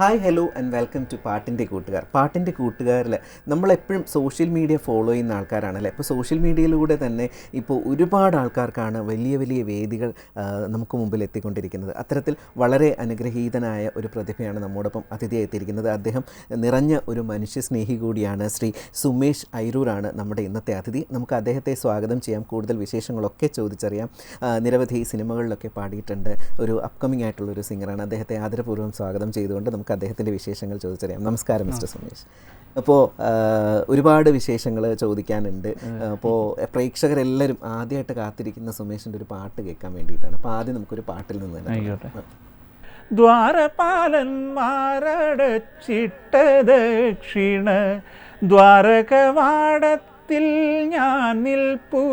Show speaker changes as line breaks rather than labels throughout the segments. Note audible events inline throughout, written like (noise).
Hi hello and welcome to പാട്ടിന്റെ കൂട്ടുകാർ. പാട്ടിന്റെ കൂട്ടുകാരിൽ നമ്മളെപ്പോഴും സോഷ്യൽ മീഡിയ ഫോളോ ചെയ്യുന്ന ആൾക്കാരാണല്ലേ? ഇപ്പോൾ സോഷ്യൽ മീഡിയയിലൂടെ തന്നെ ഇപ്പോൾ ഒരുപാട് ആൾക്കാർക്കാണ് വലിയ വലിയ വേദികൾ നമുക്ക് മുമ്പിൽ എത്തിക്കൊണ്ടിരിക്കുന്നത്. അത്തരത്തിൽ വളരെ അനുഗ്രഹീതനായ ഒരു പ്രതിഭയാണ് നമ്മോടൊപ്പം അതിഥിയായി എത്തിയിരിക്കുന്നത്. അദ്ദേഹം നിറഞ്ഞ ഒരു മനുഷ്യസ്നേഹി കൂടിയാണ് ശ്രീ സുമേഷ് ഐരൂരാണ് നമ്മുടെ ഇന്നത്തെ അതിഥി. നമുക്ക് അദ്ദേഹത്തെ സ്വാഗതം ചെയ്യാം. കൂടുതൽ വിശേഷങ്ങളൊക്കെ ചോദിച്ചറിയാം. നിരവധി സിനിമകളിലൊക്കെ പാടിയിട്ടുണ്ട്. ഒരു അപ്കമിംഗ് ആയിട്ടുള്ളൊരു സിംഗറാണ് അദ്ദേഹത്തെ ആദരപൂർവം സ്വാഗതം ചെയ്തുകൊണ്ട് നമുക്ക് അദ്ദേഹത്തിന്റെ വിശേഷങ്ങൾ ചോദിച്ചറിയാം. നമസ്കാരം മിസ്റ്റർ സുമേഷ്. അപ്പോൾ ഒരുപാട് വിശേഷങ്ങൾ ചോദിക്കാനുണ്ട്. അപ്പോൾ പ്രേക്ഷകരെല്ലാവരും ആദ്യമായിട്ട് കാത്തിരിക്കുന്ന സുമേഷിന്റെ ഒരു പാട്ട് കേൾക്കാൻ വേണ്ടിയിട്ടാണ്. അപ്പോൾ ആദ്യം നമുക്കൊരു പാട്ടിൽ നിന്ന് തന്നെ
ദ്വാരപാലന്മാരടച്ചിട്ട ദക്ഷിണ ദ്വാരകവാടത്തിൽ ഞാൻ നിൽപ്പൂ.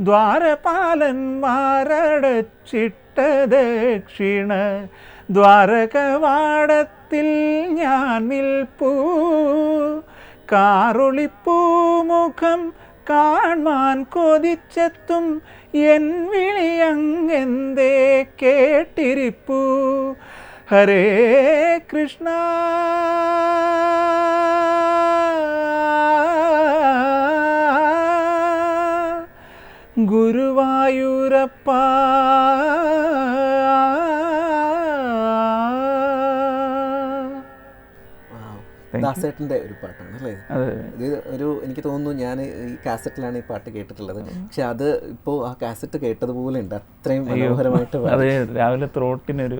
ദ്വാരപാലന്മാരടച്ചിട്ട ദക്ഷിണ ദ്വാരകവാടത്തിൽ ഞാൻ നിൽപ്പൂ. കാറൊളിപ്പൂമുഖം കാൺമാൻ കൊതിച്ചെത്തും എൻ വിളിയങ്ങെന്തേ കേട്ടിരിപ്പു. ഹരേ കൃഷ്ണ. ഗുരുവായൂരപ്പ.
ദാസേട്ടന്റെ ഒരു പാട്ടാണ് അല്ലേ? ഇത് ഒരു എനിക്ക് തോന്നുന്നു ഞാൻ ഈ കാസറ്റിലാണ് ഈ പാട്ട് കേട്ടിട്ടുള്ളത്. പക്ഷെ അത് ഇപ്പോൾ ആ കാസറ്റ് കേട്ടതുപോലെ ഉണ്ട്. അത്രയും മനോഹരമായിട്ട്
അത് രാവിലെ ത്രോട്ടിനൊരു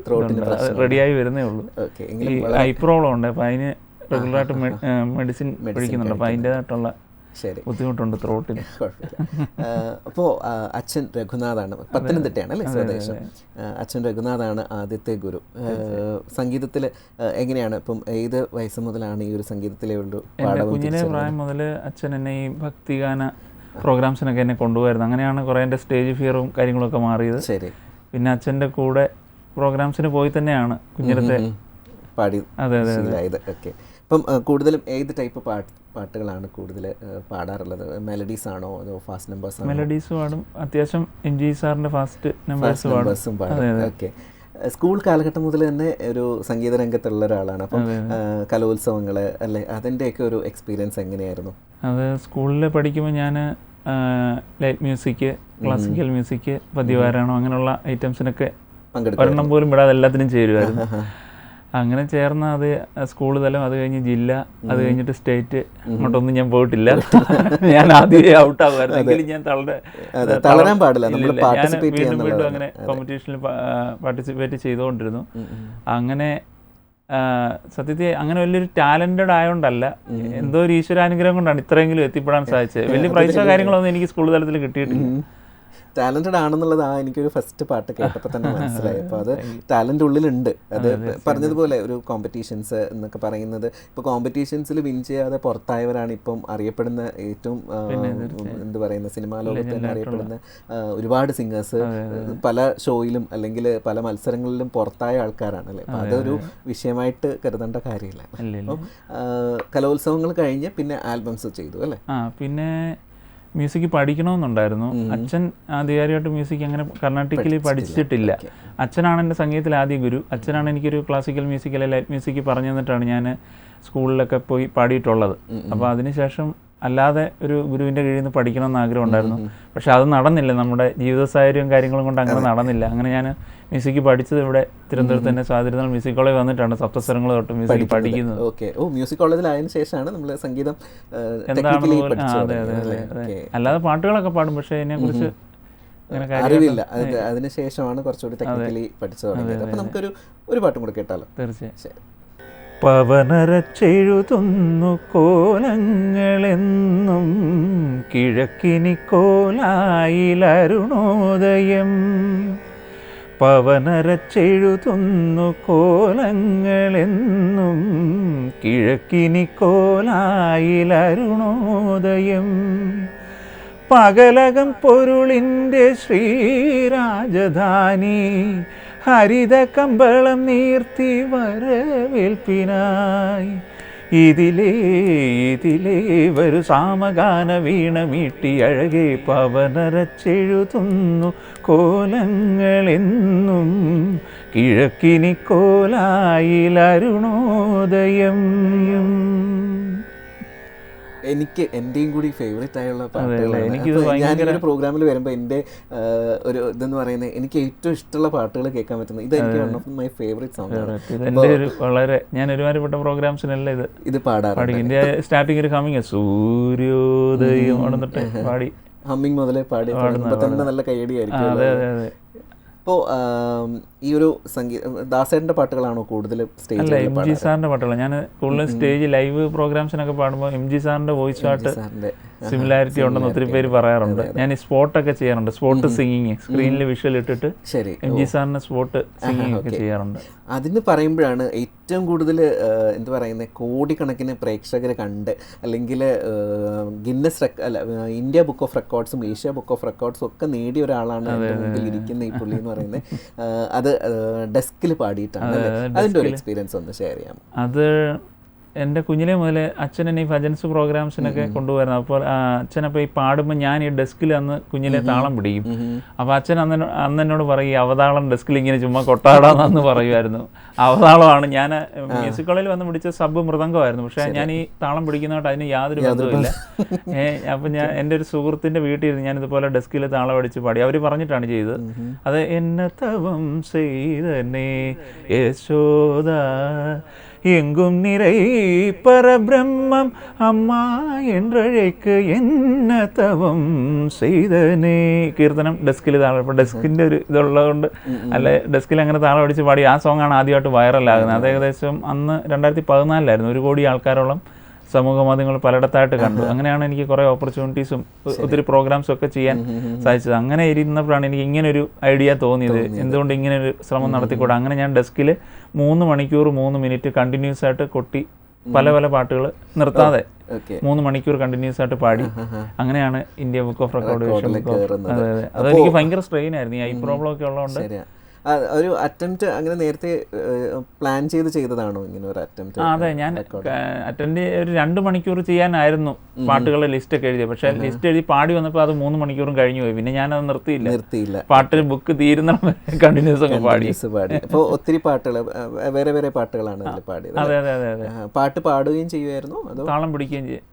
റെഡിയായി വരുന്നേ ഉള്ളൂ.
ഓക്കെ.
ഈ ഐ പ്രോബ്ലം ഉണ്ട്. അപ്പം അതിന് റെഗുലറായിട്ട് മെഡിസിൻ കഴിക്കുന്നുണ്ട് അപ്പം അതിന്റെതായിട്ടുള്ള
ശരി.
ബുദ്ധിമുട്ടുണ്ട് ത്രോട്ടിന് (laughs)
അപ്പോ അപ്പോൾ അച്ഛൻ രഘുനാഥാണ്. പത്തനംതിട്ടയാണ് അല്ലേ സ്വദേശം? അച്ഛൻ രഘുനാഥാണ് ആദ്യത്തെ ഗുരു. സംഗീതത്തിൽ എങ്ങനെയാണ് ഇപ്പം ഏത് വയസ്സ് മുതലാണ് ഈ ഒരു സംഗീതത്തിലെ ഉള്ളു
കുഞ്ഞിലെ പ്രായം മുതൽ അച്ഛൻ എന്നെ ഈ ഭക്തിഗാന പ്രോഗ്രാംസിനൊക്കെ എന്നെ കൊണ്ടുപോയിരുന്നു അങ്ങനെയാണ് കുറേ എന്റെ സ്റ്റേജ് ഫിയറും കാര്യങ്ങളൊക്കെ മാറിയത്.
ശരി.
പിന്നെ അച്ഛന്റെ കൂടെ പ്രോഗ്രാംസിന് പോയി തന്നെയാണ് കുഞ്ഞിലത്തെ
പാടി
അതെ അതെ
അതെ. ഓക്കെ. ഇപ്പം കൂടുതലും ഏത് ടൈപ്പ് പാട്ട് പാട്ടുകളാണ് കൂടുതൽ പാടാറുള്ളത്? മെലഡീസ് ആണോ അതോ ഫാസ്റ്റ് നമ്പേഴ്സ് ആണോ?
മെലഡീസ് പാടും. അത്യാവശ്യം എം ജി സാറിന്റെ ഫാസ്റ്റ് നമ്പേഴ്സ് പാടും.
ഓക്കെ സ്കൂൾ കാലഘട്ടം മുതൽ തന്നെ ഒരു സംഗീത രംഗത്തുള്ള ഒരാളാണ്. അപ്പം കലോത്സവങ്ങൾ കലോത്സവങ്ങൾ അല്ലെ അതിന്റെയൊക്കെ ഒരു എക്സ്പീരിയൻസ് എങ്ങനെയായിരുന്നു?
അത് സ്കൂളിൽ പഠിക്കുമ്പോൾ ഞാൻ ലൈറ്റ് മ്യൂസിക് ക്ലാസിക്കൽ മ്യൂസിക് പതിവാരാണോ അങ്ങനെയുള്ള ഐറ്റംസിനൊക്കെ
പങ്കെടുക്കും
ഒരെണ്ണം പോലും വിടാതെ എല്ലാത്തിനും ചേരുമായിരുന്നു അങ്ങനെ ചേർന്ന അത് സ്കൂൾ തലം അത് കഴിഞ്ഞ് ജില്ല അത് കഴിഞ്ഞിട്ട് സ്റ്റേറ്റ് അങ്ങോട്ടൊന്നും ഞാൻ പോയിട്ടില്ല. (laughs) ഞാൻ ആദ്യം ഔട്ട് ആകുമായിരുന്നു എങ്കിലും ഞാൻ തളരെ
അതെ, തളരാൻ പാടില്ല.
ഞാൻ വീണ്ടും വീണ്ടും അങ്ങനെ കോമ്പറ്റീഷനിൽ പാർട്ടിസിപ്പേറ്റ് ചെയ്തുകൊണ്ടിരുന്നു. അങ്ങനെ സത്യത്തെ സത്യത്തിൽ അങ്ങനെ വലിയൊരു ടാലന്റഡ് ആയതുകൊണ്ടല്ല എന്തോ ഒരു ഈശ്വരാനുഗ്രഹം കൊണ്ടാണ് ഇത്രയെങ്കിലും എത്തിപ്പെടാൻ സാധിച്ചത്. വലിയ പ്രൈസോ കാര്യങ്ങളൊന്നും എനിക്ക് സ്കൂൾ തലത്തിൽ കിട്ടിയിട്ടില്ല.
ടാലന്റഡ് ആണെന്നുള്ളത് ആ എനിക്കൊരു ഫസ്റ്റ് പാട്ട് കേട്ടപ്പോൾ തന്നെ (laughs) മനസ്സിലായി. അപ്പോൾ അത് ടാലന്റ് ഉള്ളിലുണ്ട്. അത് പറഞ്ഞതുപോലെ ഒരു കോമ്പറ്റീഷൻസ് എന്നൊക്കെ പറയുന്നത്. ഇപ്പോൾ കോമ്പറ്റീഷൻസിൽ വിൻ ചെയ്യാതെ പുറത്തായവരാണ് ഇപ്പം അറിയപ്പെടുന്ന ഏറ്റവും എന്ത് പറയുന്ന സിനിമാ ലോകത്ത് തന്നെ അറിയപ്പെടുന്ന ഒരുപാട് സിംഗേഴ്സ് പല ഷോയിലും അല്ലെങ്കിൽ പല മത്സരങ്ങളിലും പുറത്തായ ആൾക്കാരാണ് അല്ലേ അപ്പം അതൊരു വിഷയമായിട്ട് കരുതേണ്ട കാര്യമില്ല. അപ്പം കലോത്സവങ്ങൾ കഴിഞ്ഞ് പിന്നെ ആൽബംസ് ചെയ്തു അല്ലേ?
പിന്നെ മ്യൂസിക് പഠിക്കണമെന്നുണ്ടായിരുന്നു. അച്ഛൻ ആധികാരികമായിട്ട് മ്യൂസിക് അങ്ങനെ കർണാട്ടിക്കലി പഠിച്ചിട്ടില്ല. അച്ഛനാണ് എന്റെ സംഗീതത്തിൽ ആദ്യ ഗുരു. അച്ഛനാണ് എനിക്കൊരു ക്ലാസിക്കൽ മ്യൂസിക് അല്ലെങ്കിൽ ലൈറ്റ് മ്യൂസിക് പറഞ്ഞു തന്നിട്ടാണ് ഞാൻ സ്കൂളിലൊക്കെ പോയി പാടിയിട്ടുള്ളത്. അപ്പോൾ അതിനുശേഷം അല്ലാതെ ഒരു ഗുരുവിന്റെ കീഴിൽ നിന്ന് പഠിക്കണം എന്ന് ആഗ്രഹം ഉണ്ടായിരുന്നു. പക്ഷെ അത് നടന്നില്ല. നമ്മുടെ ജീവിത സാഹചര്യവും കാര്യങ്ങളും കൊണ്ട് അങ്ങനെ നടന്നില്ല. അങ്ങനെ ഞാൻ മ്യൂസിക് പഠിച്ചത് ഇവിടെ തിരുവനന്തപുരത്ത് തന്നെ സ്വാതിരുന്ന മ്യൂസിക് കോളേജ് വന്നിട്ടാണ് സപ്തസ്വരങ്ങൾ തൊട്ട് മ്യൂസിക് പഠിക്കുന്നത്.
ഓക്കെ. ഓ മ്യൂസിക് കോളേജിലായതിനു ശേഷമാണ് നമ്മൾ സംഗീതം എന്താണ്
അതെ അതെ അതെ? അല്ലാതെ പാട്ടുകളൊക്കെ പാടും. പക്ഷേ അതിനെ കുറിച്ച് അങ്ങനെ കാര്യം
അറിവില്ല. അത് അതിനുശേഷമാണ് കുറച്ചുകൂടി ടെക്നിക്കലി പഠിച്ചു തുടങ്ങിയത്. അപ്പൊ നമുക്കൊരു ഒരു പാട്ടും കൂടെ കേട്ടാലോ.
തീർച്ചയായും. പവനരച്ചെഴുതുന്നു കോലങ്ങളെന്നും കിഴക്കിനി കോലായിലരുണോദയം. പവനരച്ചെഴുതുന്നു കോലങ്ങളെന്നും കിഴക്കിനി കോലായിലരുണോദയം. പകലകം പൊരുളിന്റെ ശ്രീരാജധാനി ഹരിത കമ്പളം നീർത്തി വരവേൽപ്പിനായി. ഇതിലേ ഇതിലേ വരു സാമഗാന വീണ മീട്ടി അഴകെ പവനരച്ചെഴുതുന്നു കോലങ്ങളെന്നും. കിഴക്കിനി കോലായിൽ അരുണോദയം
എനിക്ക് എന്റെയും കൂടി ഫേവറേറ്റ് ആയുള്ള പാട്ടുകളാണ്. ഒരു പ്രോഗ്രാമിൽ വരുമ്പോൾ എന്റെ ഒരു ഇതെന്ന് പറയുന്നത് എനിക്ക് ഏറ്റവും ഇഷ്ടമുള്ള പാട്ടുകൾ കേൾക്കാൻ പറ്റുന്നത് ഇത് എനിക്ക് one of my favourite song ആണ്.
വളരെ ഞാൻ ഒരുമാതിരിപ്പെട്ട പ്രോഗ്രാംസിനെല്ലാം ഇത്.
ഇത് പാടാറുണ്ട്.
പാടി. എന്റെ സ്റ്റാർട്ടിങ് ഒരു കമ്മിങ് സൂര്യോദയം പാടി. (laughs)
ഹമ്മിങ് മുതലേ പാടി നല്ല തന്നെ നല്ല കൈയടിയായിരിക്കും അപ്പോൾ ഈ ഒരു സംഗീത ദാസേട്ടന്റെ പാട്ടുകളാണോ കൂടുതൽ
അല്ല
സ്റ്റേജിൽ
എം ജി സാറിന്റെ പാട്ടുകൾ ഞാൻ കൂടുതലും സ്റ്റേജ് ലൈവ് പ്രോഗ്രാംസിനൊക്കെ പാടുമ്പോൾ എം ജി സാറിന്റെ വോയിസ് ആയിട്ട്
സാറിന്റെ
സിമിലാരിറ്റി ഉണ്ടെന്ന് ഒത്തിരി പേര് പറയാറുണ്ട്. ഞാൻ ഈ സ്പോട്ടൊക്കെ ചെയ്യാറുണ്ട്. സ്പോട്ട് സിംഗിങ് സ്ക്രീനിൽ വിഷ്വൽ ഇട്ടിട്ട്
ശരി.
എം ജി സാറിന് സ്പോട്ട് സിംഗിങ് ഒക്കെ ചെയ്യാറുണ്ട്.
അതിന് പറയുമ്പോഴാണ് ഏറ്റവും കൂടുതൽ എന്ത് പറയുന്നത് കോടിക്കണക്കിന് പ്രേക്ഷകരെ കണ്ട് അല്ലെങ്കിൽ ഗിന്നസ് അല്ല ഇന്ത്യ ബുക്ക് ഓഫ് റെക്കോർഡ്സും ഏഷ്യ ബുക്ക് ഓഫ് റെക്കോർഡ്സും ഒക്കെ നേടിയ ഒരാളാണ് മുമ്പിൽ ഇരിക്കുന്ന ഈ പുള്ളി എന്ന് പറയുന്നത്. അത് ഡെസ്കിൽ പാടിയിട്ടാണ് അതിന്റെ അതിന്റെ ഒരു എക്സ്പീരിയൻസ് ഒന്ന് ഷെയർ ചെയ്യാം
അത് എന്റെ കുഞ്ഞിലെ മുതൽ അച്ഛൻ എന്നെ ഈ ഭജൻസ് പ്രോഗ്രാംസിനൊക്കെ കൊണ്ടുവരുന്നത്. അപ്പോൾ അച്ഛൻ അച്ഛനപ്പോൾ ഈ പാടുമ്പോൾ ഞാൻ ഈ ഡെസ്കിൽ അന്ന് കുഞ്ഞിലെ താളം പിടിക്കും. അപ്പോൾ അച്ഛൻ അന്ന് അന്ന് എന്നോട് പറയും "ഈ അവതാളം ഡെസ്കിൽ ഇങ്ങനെ ചുമ്മാ കൊട്ടാടാന്ന് പറയുമായിരുന്നു. അവതാളമാണ്. ഞാൻ മ്യൂസിക് കോളേജിൽ വന്ന് പിടിച്ച സബ് മൃദംഗമായിരുന്നു. പക്ഷേ ഞാൻ ഈ താളം പിടിക്കുന്നതായിട്ട് അതിന് യാതൊരു ബന്ധവുമില്ല. ഏഹ് അപ്പം ഞാൻ എന്റെ ഒരു സുഹൃത്തിന്റെ വീട്ടിൽ ഇരുന്ന് ഞാൻ ഇതുപോലെ ഡെസ്കിൽ താളം അടിച്ച് പാടി. അവർ പറഞ്ഞിട്ടാണ് ചെയ്തത്. അത് എന്നെ തവം ചെയ്തനെ യശോദ எங்கும் நிறை பரபிரம்மம் அம்மா என்றழைக்கு என்ன தவം ചെയ്തനേ കീർത്തനം ഡെസ്കിൽ താളം ഇപ്പോൾ ഡെസ്കിൻ്റെ ഒരു ഇതുള്ളതുകൊണ്ട് അല്ലെ ഡെസ്കിൽ അങ്ങനെ താളം അടിച്ച് പാടി ആ സോങ്ങാണ് ആദ്യമായിട്ട് വൈറലാകുന്നത് അത് ഏകദേശം അന്ന് രണ്ടായിരത്തി പതിനാലിലായിരുന്നു ഒരു കോടി ആൾക്കാരോളം സമൂഹ മാധ്യമങ്ങൾ പലയിടത്തായിട്ട് കണ്ടു. അങ്ങനെയാണ് എനിക്ക് കുറേ ഓപ്പർച്യൂണിറ്റീസും ഒത്തിരി പ്രോഗ്രാംസും ഒക്കെ ചെയ്യാൻ സാധിച്ചത്. അങ്ങനെ ഇരുന്നപ്പോഴാണ് എനിക്ക് ഇങ്ങനെ ഒരു ഐഡിയ തോന്നിയത്. എന്തുകൊണ്ട് ഇങ്ങനെ ഒരു ശ്രമം നടത്തിക്കൂടാ? അങ്ങനെ ഞാൻ ഡെസ്കിൽ മൂന്ന് മണിക്കൂർ മൂന്ന് മിനിറ്റ് കണ്ടിന്യൂസ് ആയിട്ട് കൊട്ടി പല പല പാട്ടുകൾ നിർത്താതെ മൂന്ന് മണിക്കൂർ കണ്ടിന്യൂസ് ആയിട്ട് പാടി. അങ്ങനെയാണ് ഇന്ത്യ ബുക്ക് ഓഫ് റെക്കോർഡ്
കയറുന്നത്.
അതെ അതെ. അതെനിക്ക് ഭയങ്കര സ്ട്രെയിൻ ആയിരുന്നു. ഈ ഐ പ്രോബ്ലം ഒക്കെ ഉള്ളതുകൊണ്ട്
ഒരു അറ്റംപ്റ്റ് അങ്ങനെ നേരത്തെ പ്ലാൻ ചെയ്ത് ചെയ്തതാണോ ഇങ്ങനെ ഒരു അറ്റംപ്റ്റ്
അതെ ഞാൻ അറ്റൻഡ് ഒരു രണ്ട് മണിക്കൂർ ചെയ്യാനായിരുന്നു പാട്ടുകളുടെ ലിസ്റ്റ് ഒക്കെ എഴുതിയത്. പക്ഷെ ലിസ്റ്റ് എഴുതി പാടി വന്നപ്പോൾ അത് മൂന്ന് മണിക്കൂറും കഴിഞ്ഞു പോയി. പിന്നെ ഞാൻ അത് നിർത്തിയില്ല.
നിർത്തിയില്ല.
പാട്ട് ബുക്ക് തീരുന്ന കണ്ടിന്യൂസ് (laughs) ഒക്കെ പാടി.
പാടി. അപ്പോൾ ഒത്തിരി പാട്ടുകൾ വേറെ വേറെ പാട്ടുകളാണ് പാടിയത്
അതെ അതെ അതെ
പാട്ട് പാടുകയും ചെയ്യുമായിരുന്നു അതോ?
താളം പിടിക്കുകയും ചെയ്യും.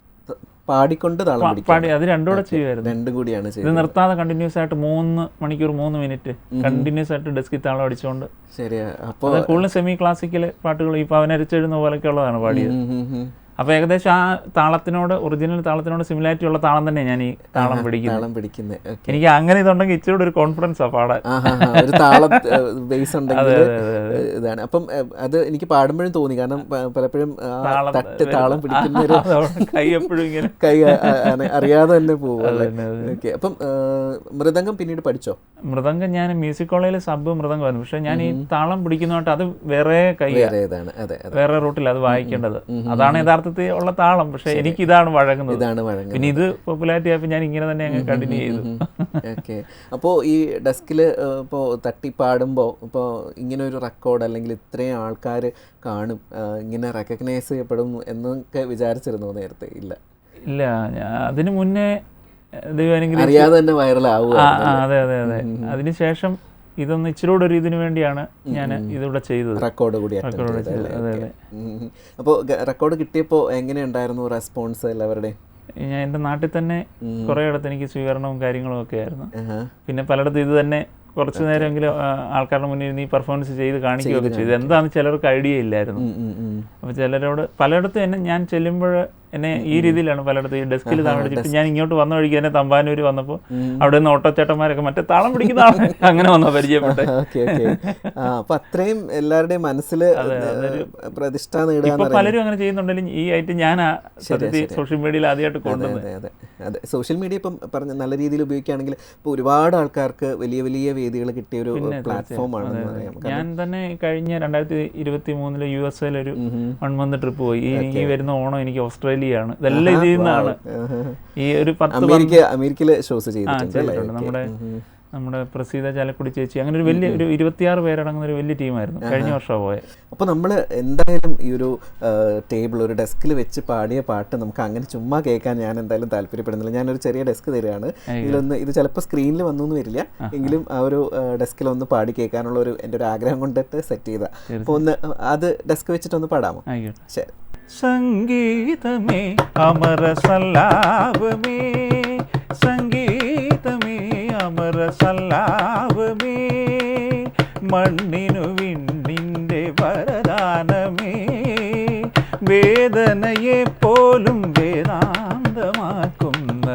പാടിക്കൊണ്ട് താളം
പാടി അത് രണ്ടും കൂടെ ചെയ്യുമായിരുന്നു
രണ്ടും കൂടിയാണ്
ഇത് നിർത്താതെ കണ്ടിന്യൂസ് ആയിട്ട് മൂന്ന് മണിക്കൂർ മൂന്ന് മിനിറ്റ് കണ്ടിന്യൂസ് ആയിട്ട് ഡെസ്കിൽ താളം അടിച്ചുകൊണ്ട്
ശരിയാ. അപ്പോൾ
കൂടുതലും സെമി ക്ലാസിക്കൽ പാട്ടുകൾ ഈ പവനരിച്ചെഴുന്ന പോലൊക്കെ ഉള്ളതാണ് പാടിയത്. അപ്പോൾ ഏകദേശം ആ താളത്തിനോട് ഒറിജിനൽ താളത്തിനോട് സിമിലാരിറ്റി ഉള്ള താളം തന്നെ ഞാൻ ഈ താളം പിടിക്കുന്നത്.
താളം പിടിക്കുന്നത്
എനിക്ക് അങ്ങനെ ഇതുണ്ടെങ്കിൽ ഇച്ചിരി ഒരു കോൺഫിഡൻസ് ആ പാടാൻ
ഒരു താള ബേസ് ഉണ്ടെങ്കിൽ ഇതാണ്. അപ്പം അത് എനിക്ക് പാടുമ്പോഴും തോന്നി. കാരണം പലപ്പോഴും തട്ട് താളം പിടിക്കുന്ന ഒരു
കൈ എപ്പോഴും ഇങ്ങനെ. (laughs)
കൈ അറിയാതെ തന്നെ പോകും ഓക്കെ അപ്പം മൃദംഗം പിന്നീട് പഠിച്ചോ?
മൃദംഗം ഞാൻ മ്യൂസിക് കോളേജിൽ സബ് മൃദംഗമായിരുന്നു. പക്ഷെ ഞാൻ ഈ താളം പിടിക്കുന്നതായിട്ട് അത് വേറെ കൈ
വേറെ
റൂട്ടിൽ അത് വായിക്കേണ്ടത്. അതാണ് യഥാർത്ഥത്തിൽ ഉള്ള താളം പക്ഷെ എനിക്ക് ഇതാണ് വഴങ്ങുന്നത്.
ഇതാണ് വഴങ്ങുന്നത്.
പിന്നെ ഇത് പോപ്പുലാരിറ്റി ആയപ്പോൾ ഞാൻ ഇങ്ങനെ തന്നെ അങ്ങ് കണ്ടിന്യൂ ചെയ്തു.
ഓക്കെ അപ്പോൾ ഈ ഡെസ്കിൽ ഇപ്പോൾ തട്ടി പാടുമ്പോൾ ഇപ്പോൾ ഇങ്ങനെ ഒരു റെക്കോർഡ് അല്ലെങ്കിൽ ഇത്രയും ആൾക്കാർ കാണും ഇങ്ങനെ റെക്കഗ്നൈസ് ചെയ്യപ്പെടും എന്നൊക്കെ വിചാരിച്ചിരുന്നു നേരത്തെ? ഇല്ല.
ഇല്ല ഞാൻ- അതിന് മുന്നേ ദൈവം
അറിയാതെ തന്നെ വൈറലാവുക
അതെ അതെ അതെ. അതിനുശേഷം ഇതൊന്ന് ഇച്ചിരി കൂടെ ഒരു ഇതിനു വേണ്ടിയാണ് ഞാൻ ഇതിവിടെ ചെയ്തത്.
റെക്കോർഡ് കൂടി
ചെയ്തത്, അതെ അതെ.
അപ്പോൾ റെക്കോർഡ് കിട്ടിയപ്പോൾ എങ്ങനെയുണ്ടായിരുന്നു റെസ്പോൺസ് എല്ലാവരുടെയും
ഞാൻ എന്റെ നാട്ടിൽ തന്നെ കുറേ ഇടത്ത് എനിക്ക് സ്വീകരണവും കാര്യങ്ങളും ഒക്കെ ആയിരുന്നു. പിന്നെ പലയിടത്തും ഇത് തന്നെ കുറച്ചു നേരമെങ്കിലും ആൾക്കാരുടെ മുന്നിൽ നീ പെർഫോമൻസ് ചെയ്ത് കാണിക്കുകയൊക്കെ ചെയ്തു എന്താണെന്ന് ചിലർക്ക് ഐഡിയ ഇല്ലായിരുന്നു. അപ്പോൾ ചിലരോട് പലയിടത്തും തന്നെ ഞാൻ ചെല്ലുമ്പോൾ എന്നെ ഈ രീതിയിലാണ് പലയിടത്തും ഈ ഡെസ്കിൽ താളം പിടിച്ചിട്ട് ഞാൻ ഇങ്ങോട്ട് വന്ന വഴിക്ക് തന്നെ തമ്പാനൂർ വന്നപ്പോൾ അവിടെ നിന്ന് ഓട്ടോച്ചേട്ടന്മാരൊക്കെ മറ്റേ താളം പിടിക്കുന്ന ആളെ (laughs) അങ്ങനെ വന്നോ പരിചയപ്പെട്ടെ.
അപ്പൊ അത്രയും എല്ലാവരുടെയും മനസ്സിൽ പ്രതിഷ്ഠ
പലരും അങ്ങനെ ചെയ്യുന്നുണ്ടെങ്കിൽ ഈ ആയിട്ട് ഞാൻ സോഷ്യൽ മീഡിയയിൽ ആദ്യമായിട്ട് കൊണ്ടുവന്നത്
അതെ സോഷ്യൽ മീഡിയ ഇപ്പം പറഞ്ഞ നല്ല രീതിയിൽ ഉപയോഗിക്കുകയാണെങ്കിൽ ഇപ്പോൾ ഒരുപാട് ആൾക്കാർക്ക് വലിയ വലിയ വേദികൾ കിട്ടിയ ഒരു പ്ലാറ്റ്ഫോം ആണെന്ന് പറയാം.
ഞാൻ തന്നെ കഴിഞ്ഞ രണ്ടായിരത്തി ഇരുപത്തി മൂന്നിൽ യു എസ് എയിൽ ഒരു വൺ മന്ത് ട്രിപ്പ് പോയി. ഈ വരുന്ന ഓണം എനിക്ക് ഓസ്ട്രേലിയയാണ് ഇതെല്ലാം ഇതിൽ നിന്നാണ്. ഈ ഒരു പത്ത്
അമേരിക്ക അമേരിക്കയിൽ ഷോസ് ചെയ്തിട്ടുണ്ട്
നമ്മുടെ നമ്മുടെ പ്രസീത ചാലക്കുടി ചേച്ചി. അങ്ങനെ ഒരു വലിയ ഒരു ഇരുപത്തിയാറ് പേരടങ്ങുന്ന ഒരു വലിയ ടീമായിരുന്നു. കഴിഞ്ഞ വർഷം പോയത്
അപ്പോൾ നമ്മൾ എന്തായാലും ഈ ഒരു ടേബിൾ ഒരു ഡെസ്കിൽ വെച്ച് പാടിയ പാട്ട് നമുക്ക് അങ്ങനെ ചുമ്മാ കേൾക്കാൻ ഞാൻ എന്തായാലും താല്പര്യപ്പെടുന്നില്ല. ഞാനൊരു ചെറിയ ഡെസ്ക് തരികയാണ്. ഇതിലൊന്ന് ഇത് ചിലപ്പോൾ സ്ക്രീനിൽ വന്നു എന്ന് വരില്ല എങ്കിലും ആ ഒരു ഡെസ്കിൽ ഒന്ന് പാടി കേൾക്കാനുള്ള ഒരു എന്റെ ഒരു ആഗ്രഹം കൊണ്ടിട്ട് സെറ്റ് ചെയ്താൽ അപ്പോൾ ഒന്ന് അത് ഡെസ്ക് വെച്ചിട്ടൊന്ന് പാടാമോ? ശരി.
സംഗീതമേ അമര സല്ലാപമേ സംഗീതമേ അമര സല്ലാപമേ മണ്ണിനു വിണ്ണിൻ്റെ വരദാനമേ വേദനയെ പോലും വേദാന്തമാക്കുന്ന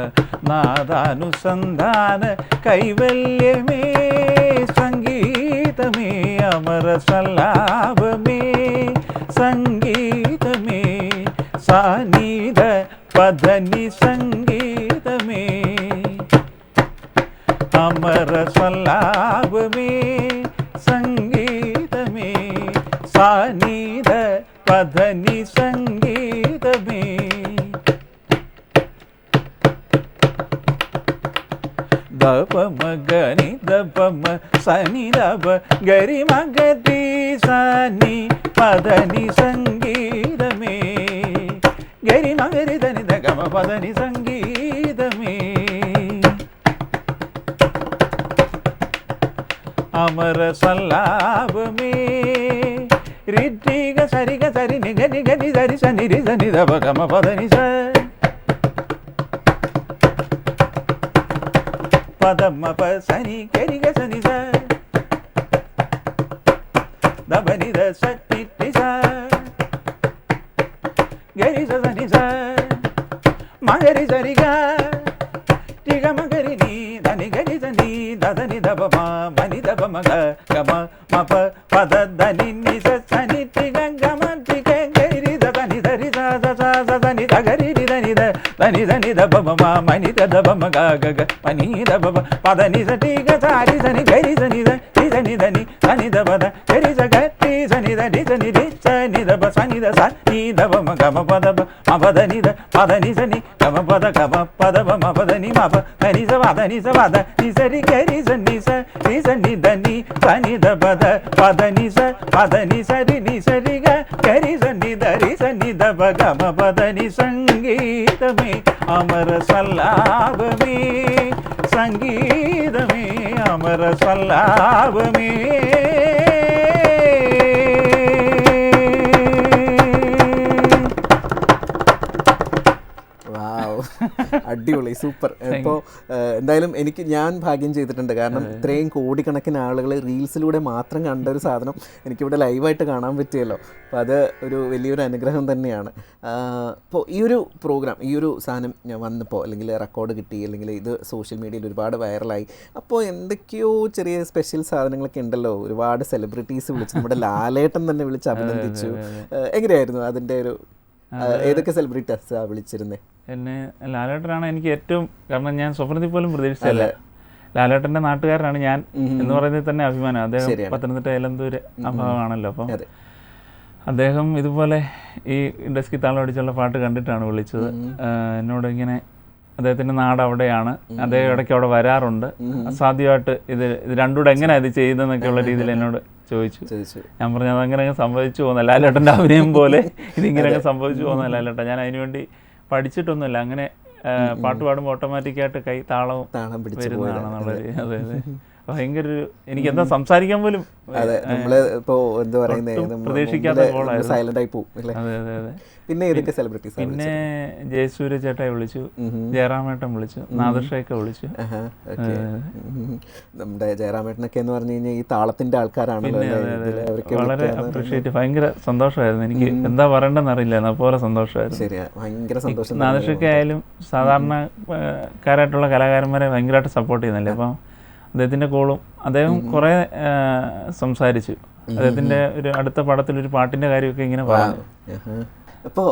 നാദാനുസന്ധാന കൈവല്യമേ സംഗീതമേ അമര സല്ലാപമേ സംഗീതമേ సానిధ పదని సంగీతమే అమర సల్లాభమే సంగీతమే సానిధ పదని సంగీతమే దపమ గని దపమ సని దప గరి మగతి సని పదని సంగీతమే గరి మగరి దని గమ పదని సంగీతమే అమర సల్లాభమే రిట్టిగ సరిగ సరి నిగ నిగ నిదరి సని రి సని దవ గమ పదని స పదమ్మ ప సని కరిగ సని స దబని ద స సని మగరి సరిగా తిగ మగరి నీ ధని గరి ధని దని దబ మా మని దబ మగ గమ మప పద ధని ని సని గమ టిగ గరి దని ధరి దని దగరి దని దని దని దబ మా మని దబ మగ గగ మని దబ పద ని సటి సారి గరి నిజ గతి సని నిజ నిధి రి సని సనిద సని ద గమ పద బ మ పద ని ద పద ని గమ పద గమ పద బ మ పద ని మ నిజ ని స పద ని స పద ని సరి గరి ని సని పద పద నిస పద నిసరి నిసరి ని సరి గ గరి సని దరి సని దబ గమ పద ని సంగీతమే అమర సల్లాభమే సంగీతమే అమర సల్లాభమే
അടിപൊളി സൂപ്പർ. ഇപ്പോൾ എന്തായാലും എനിക്ക് ഞാൻ ഭാഗ്യം ചെയ്തിട്ടുണ്ട്. കാരണം ഇത്രയും കോടിക്കണക്കിന് ആളുകൾ റീൽസിലൂടെ മാത്രം കണ്ട ഒരു സാധനം എനിക്കിവിടെ ലൈവായിട്ട് കാണാൻ പറ്റിയല്ലോ. അപ്പോൾ അത് ഒരു വലിയൊരു അനുഗ്രഹം തന്നെയാണ്. അപ്പോൾ ഈ ഒരു പ്രോഗ്രാം ഈ ഒരു സാധനം ഞാൻ വന്നപ്പോൾ അല്ലെങ്കിൽ റെക്കോർഡ് കിട്ടി അല്ലെങ്കിൽ ഇത് സോഷ്യൽ മീഡിയയിൽ ഒരുപാട് വൈറലായി. അപ്പോൾ എന്തൊക്കെയോ ചെറിയ സ്പെഷ്യൽ സാധനങ്ങളൊക്കെ ഉണ്ടല്ലോ. ഒരുപാട് സെലിബ്രിറ്റീസ് വിളിച്ചു നമ്മുടെ ലാലേട്ടൻ തന്നെ വിളിച്ച് (laughs) അഭിനന്ദിച്ചു. എങ്ങനെയായിരുന്നു അതിന്റെ ഒരു ഏതൊക്കെ സെലിബ്രിറ്റീസാണ് വിളിച്ചിരുന്നേ?
എന്നെ ലാലേട്ടനാണ് എനിക്ക് ഏറ്റവും കാരണം ഞാൻ സ്വപ്നത്തിൽ പോലും പ്രതീക്ഷിച്ചല്ല ലാലേട്ടന്റെ നാട്ടുകാരനാണ് ഞാൻ എന്ന് പറയുന്നത് തന്നെ അഭിമാനം. അദ്ദേഹം. പത്തനംതിട്ട ഏലന്തൂര് അഭാവമാണല്ലോ അപ്പം അദ്ദേഹം ഇതുപോലെ ഈ ഡെസ്കി താളം അടിച്ചുള്ള പാട്ട് കണ്ടിട്ടാണ് വിളിച്ചത്. എന്നോട് ഇങ്ങനെ അദ്ദേഹത്തിന്റെ നാട് അവിടെയാണ്. അദ്ദേഹം ഇടയ്ക്ക് അവിടെ വരാറുണ്ട്. അസാധ്യമായിട്ട് ഇത് ഇത് രണ്ടുകൂടെ എങ്ങനെയാ ഇത് ചെയ്തെന്നൊക്കെ ഉള്ള (laughs) രീതിയിൽ എന്നോട് ചോദിച്ചു. ഞാൻ പറഞ്ഞു അതങ്ങനെ അങ്ങനെ സംഭവിച്ചു പോകുന്ന ലാലേട്ടന്റെ അഭിനയം (laughs) പോലെ ഇതിങ്ങനെ അങ്ങ് സംഭവിച്ചു പോകുന്ന ലാലേട്ട. ഞാൻ അതിനുവേണ്ടി പഠിച്ചിട്ടൊന്നുമില്ല. അങ്ങനെ പാട്ട് പാടുമ്പോൾ ഓട്ടോമാറ്റിക്കായിട്ട് കൈ താളവും വരുന്നതാണെന്നുള്ളത് അതെ അതെ. (laughs) ഭയങ്കര എനിക്ക് എന്താ സംസാരിക്കാൻ പോലും
അതെ നമ്മൾ ഇപ്പോ എന്താ
പറയുന്നത് പ്രതീക്ഷിക്കാത്ത.
സൈലന്റ് ആയി പോകും
അതെ അതെ അതെ.
പിന്നെ ഏതൊക്കെ സെലിബ്രിറ്റീസ്
പിന്നെ ജയസൂര്യ ചേട്ടായി വിളിച്ചു ജയറാമേട്ടൻ വിളിച്ചു നാദർഷയൊക്കെ വിളിച്ചു.
നമ്മുടെ ജയറാമേട്ടനൊക്കെ എന്ന് പറഞ്ഞു കഴിഞ്ഞാൽ ഈ താളത്തിന്റെ ആൾക്കാരാണല്ലോ അവരൊക്കെ
വളരെ അപ്രീഷിയേറ്റ് ഭയങ്കര സന്തോഷമായിരുന്നു. എനിക്ക് എന്താ പറയണ്ടെന്ന് അറിയില്ല. അതുപോലെ സന്തോഷമായിരുന്നു.
ശരിയാ ഭയങ്കര സന്തോഷം
നാദർഷൊക്കെ ആയാലും സാധാരണക്കാരായിട്ടുള്ള കലാകാരന്മാരെ ഭയങ്കരമായിട്ട് സപ്പോർട്ട് ചെയ്യുന്നില്ലേ അപ്പം അദ്ദേഹത്തിന്റെ കോളും അദ്ദേഹം കുറേ സംസാരിച്ചു. അദ്ദേഹത്തിന്റെ ഒരു അടുത്ത പടത്തിൽ ഒരു പാട്ടിന്റെ കാര്യമൊക്കെ ഇങ്ങനെ പറഞ്ഞു.
അപ്പോൾ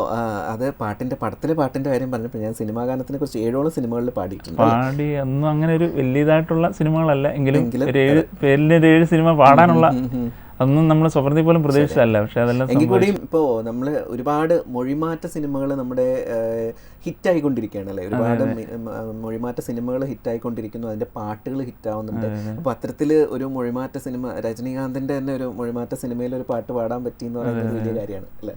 അത് പാട്ടിന്റെ പടത്തിലെ പാട്ടിന്റെ കാര്യം പറഞ്ഞപ്പോൾ ഞാൻ സിനിമാ ഗാനത്തിനെ കുറിച്ച് ഏഴോളം സിനിമകളിൽ പാടിയിട്ടുണ്ട്.
പാടി ഒന്നും അങ്ങനെ ഒരു വലിയതായിട്ടുള്ള സിനിമകളല്ല. എങ്കിലും ഒരു ഏഴ് പേരിൽ ഏഴ് സിനിമ പാടാനുള്ള അതൊന്നും നമ്മൾ സ്വപ്നത്തിൽ പോലും പ്രതീക്ഷിച്ചതല്ല. പക്ഷെ അതെല്ലാം
എങ്കിൽ കൂടിയും ഇപ്പോൾ നമ്മൾ ഒരുപാട് മൊഴിമാറ്റ സിനിമകൾ നമ്മുടെ ഹിറ്റ് ഹിറ്റായിക്കൊണ്ടിരിക്കുകയാണ് അല്ലേ? ഒരുപാട് മൊഴിമാറ്റ സിനിമകൾ ഹിറ്റായിക്കൊണ്ടിരിക്കുന്നു. അതിന്റെ പാട്ടുകൾ ഹിറ്റ് ആവുന്നുണ്ട് അപ്പോൾ അത്തരത്തിൽ ഒരു മൊഴിമാറ്റ സിനിമ രജനീകാന്തിന്റെ തന്നെ ഒരു മൊഴിമാറ്റ സിനിമയിൽ ഒരു പാട്ട് പാടാൻ പറ്റി എന്ന് പറയുന്നത് വലിയ കാര്യമാണ് അല്ലേ?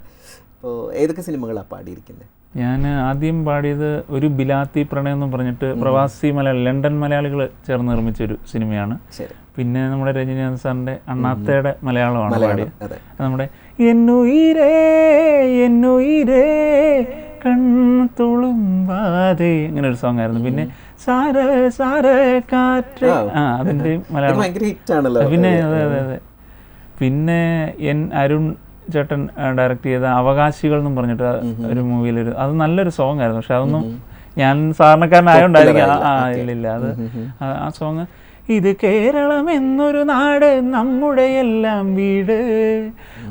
അപ്പോൾ ഏതൊക്കെ സിനിമകളാണ് പാടിയിരിക്കുന്നത്
ഞാൻ ആദ്യം പാടിയത് ഒരു ബിലാത്തി പ്രണയം എന്ന് പറഞ്ഞിട്ട് പ്രവാസി മലയാളി ലണ്ടൻ മലയാളികൾ ചേർന്ന് നിർമ്മിച്ച ഒരു സിനിമയാണ്.
ശരി.
പിന്നെ നമ്മുടെ രജനീകാന്ത് സാറിന്റെ അണ്ണാത്തയുടെ മലയാളമാണ് പാടിയത്.
അതെ.
നമ്മുടെ എന്നുയിരേ എന്നുയിരേ കൺതുളുമ്പാതെ അങ്ങനെ ഒരു സോങ് ആയിരുന്നു. പിന്നെ സാര സാര കാറ്റ്. ആ. അതിന്റെ മലയാളം. പിന്നെ അതെ. അതെ അതെ പിന്നെ എൻ അരുൺ ചേട്ടൻ ഡയറക്റ്റ് ചെയ്ത അവകാശികൾ എന്നും പറഞ്ഞിട്ട് ഒരു മൂവിയിലൊരു അത് നല്ലൊരു സോങ് ആയിരുന്നു. പക്ഷെ അതൊന്നും ഞാൻ സാധാരണക്കാരനായോണ്ടായിരിക്കും. ആ, ആ ഇല്ല ഇല്ല അത് ആ സോങ് ഇത് കേരളം എന്നൊരു നാട് നമ്മുടെ എല്ലാം വീട്.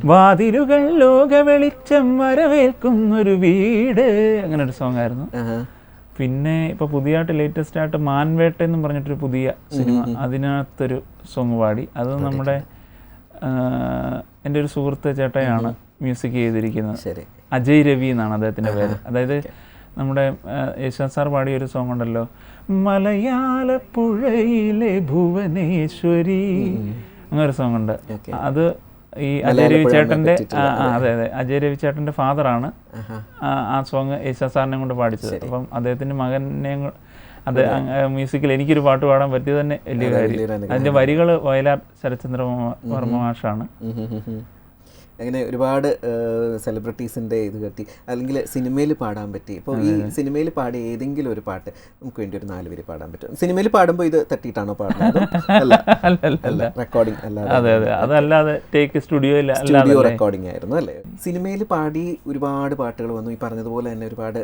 വാതിലുകൾ ലോക വെളിച്ചം വരവേൽക്കുന്നൊരു വീട്. അങ്ങനെ ഒരു സോങ് ആയിരുന്നു പിന്നെ ഇപ്പൊ പുതിയതായിട്ട് ലേറ്റസ്റ്റ് ആയിട്ട് മാൻവേട്ട എന്ന് പറഞ്ഞിട്ടൊരു പുതിയ സിനിമ അതിനകത്തൊരു സോങ് പാടി. അത് നമ്മുടെ എന്റെ ഒരു സുഹൃത്ത് ചേട്ടയാണ് മ്യൂസിക് ചെയ്തിരിക്കുന്നത്. അജയ് രവി എന്നാണ് അദ്ദേഹത്തിന്റെ പേര്. അതായത് നമ്മുടെ യേശുദാസ് സാർ പാടിയ ഒരു സോങ് ഉണ്ടല്ലോ. മലയാളപ്പുഴയിലെ ഭുവനേശ്വരി. അങ്ങനൊരു സോങ് ഉണ്ട് അത് ഈ അജയ് രവി
മലയാളപ്പുഴ
ചേട്ടന്റെ
പറ്റിയിട്ടുള്ള,
ആ ആ, അതെ അതെ. അജയ് രവി ഫാദർ ഫാദറാണ്.
ആഹാ.
ആ സോങ് യേശാ സാറിനെ കൊണ്ട് പാടിച്ചത്. അപ്പം അദ്ദേഹത്തിന്റെ മകനെ അത് മ്യൂസിക്കിൽ എനിക്കൊരു പാട്ട് പാടാൻ പറ്റിയത് തന്നെ വലിയ കാര്യം.
അതിന്റെ
അതിന്റെ വരികൾ വയലാർ ശരത്ചന്ദ്ര വർമ്മ മാഷാണ്.
അങ്ങനെ ഒരുപാട് സെലിബ്രിറ്റീസിന്റെ ഇത് കെട്ടി അല്ലെങ്കിൽ സിനിമയിൽ പാടാൻ പറ്റി. ഇപ്പോൾ ഈ സിനിമയിൽ പാടിയ ഏതെങ്കിലും ഒരു പാട്ട് നമുക്ക് വേണ്ടി ഒരു നാല് പേര് പാടാൻ പറ്റും. സിനിമയിൽ പാടുമ്പോൾ ഇത് തട്ടിയിട്ടാണോ പാടുന്നത്? (laughs) അല്ല റെക്കോർഡിംഗ് അല്ലാതെ
അതെ അതെ. അതല്ലാതെ ടേക്ക് സ്റ്റുഡിയോയിൽ
സ്റ്റുഡിയോ റെക്കോർഡിംഗ് ആയിരുന്നു അല്ലേ? സിനിമയിൽ പാടി ഒരുപാട് പാട്ടുകൾ വന്നു. ഈ പറഞ്ഞതുപോലെ തന്നെ ഒരുപാട്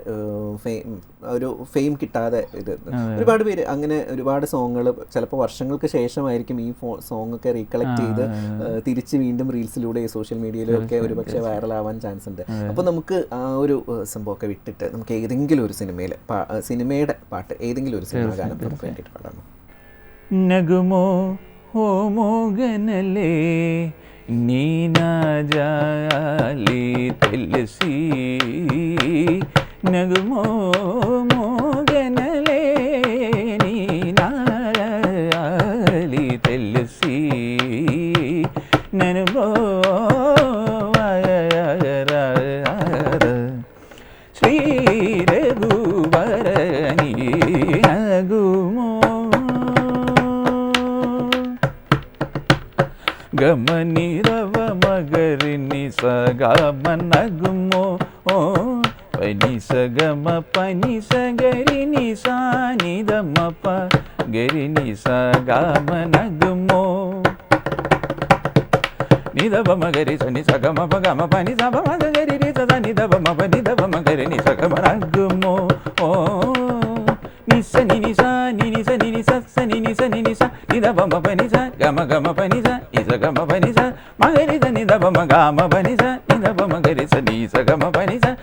ഫെയിം ഒരു ഫെയിം കിട്ടാതെ ഇത് ഒരുപാട് പേര് അങ്ങനെ ഒരുപാട് സോങ്ങുകൾ ചിലപ്പോൾ വർഷങ്ങൾക്ക് ശേഷമായിരിക്കും ഈ സോങ് ഒക്കെ റീകളക്ട് ചെയ്ത് തിരിച്ച് വീണ്ടും റീൽസിലൂടെ സോഷ്യൽ രീതിയിലും ഒക്കെ ഒരു പക്ഷേ വൈറലാവാൻ ചാൻസ് ഉണ്ട് അപ്പോൾ നമുക്ക് ആ ഒരു സംഭവമൊക്കെ വിട്ടിട്ട് നമുക്ക് ഏതെങ്കിലും ഒരു സിനിമയിൽ സിനിമയുടെ പാട്ട് ഏതെങ്കിലും ഒരു സിനിമ ഗാനം നമുക്ക് വേണ്ടിയിട്ട് പാടാം
നഗുമോ ഹോ മോഗനലേ നീനാ തെല്ലസി നഗുമോ മോഗനലേ നീനാ ജാലി തെല്ലസി നനുമോ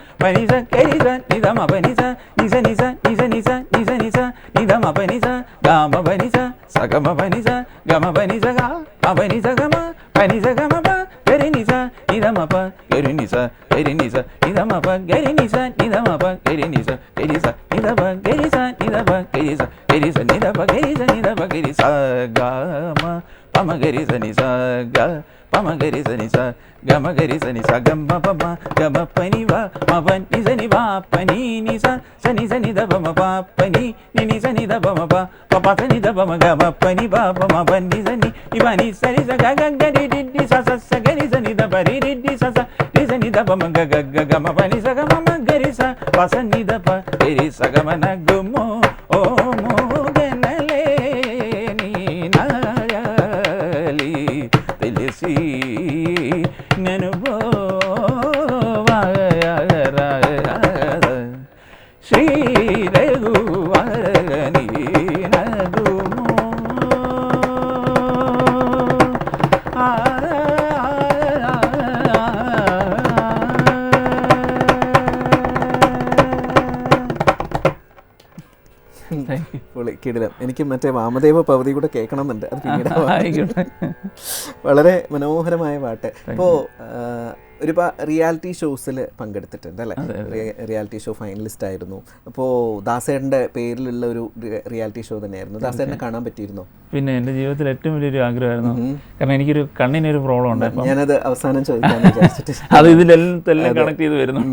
ప నిస ప నిస గరి స నిద మ ప నిస నిస నిస నిస నిస నిస నిస నిద మ ప నిస గమ ప నిస స గమ ప నిస గమ ప నిస గ మ ప నిస గమ ప నిస గమ ప గరి నిస నిద మ ప గరి నిస గరి నిస నిద మ ప గరి నిస నిద మ ప గరి నిస గరి స నిద ప గరి స నిద ప గరి స గరి పమగరి సని స పమగరి సని స గమగరి సని స గమ్మ పమ గమ పని వ మవ సని వా పని ని స సని సని ద పమ పా పని ని ని సని ద పమ పా పప సని ద పమ గమ పని బా పమ పని సని ఇవ ని సరి స గ గ గ రి డి డి స స స గ రి సని ద పరి రి డి స స రి సని ద పమ గ గ గ గమ పని స గమ గ రి స ప సని ద ప రి స గమ న గుమ్మో
ఓమో കിടിലം എനിക്ക് മറ്റേ വാമദേവ പവതി കൂടെ കേൾക്കണം എന്നുണ്ട് അത് പിന്നീട്. (laughs) വളരെ മനോഹരമായ പാട്ട്. ഇപ്പോൾ ഒരു റിയാലിറ്റി ഷോസിൽ പങ്കെടുത്തിട്ടുണ്ട് അല്ലേ? റിയാലിറ്റി ഷോ ഫൈനലിസ്റ്റ് ആയിരുന്നു. അപ്പോൾ ദാസേട്ടന്റെ പേരിലുള്ള ഒരു റിയാലിറ്റി ഷോ തന്നെയായിരുന്നു. ദാസേട്ടനെ കാണാൻ പറ്റിയിരുന്നോ?
പിന്നെ എന്റെ ജീവിതത്തിൽ ഏറ്റവും വലിയൊരു ആഗ്രഹമായിരുന്നു. കാരണം എനിക്കൊരു കണ്ണിനൊരു പ്രോബ്ലം ഉണ്ട്
ഞാനത് അവസാനം ചോദിക്കാൻ വിചാരിച്ചിട്ട്. (laughs)
അത് ഇതിലെല്ലാം കണക്ട് ചെയ്ത് വരുന്നു.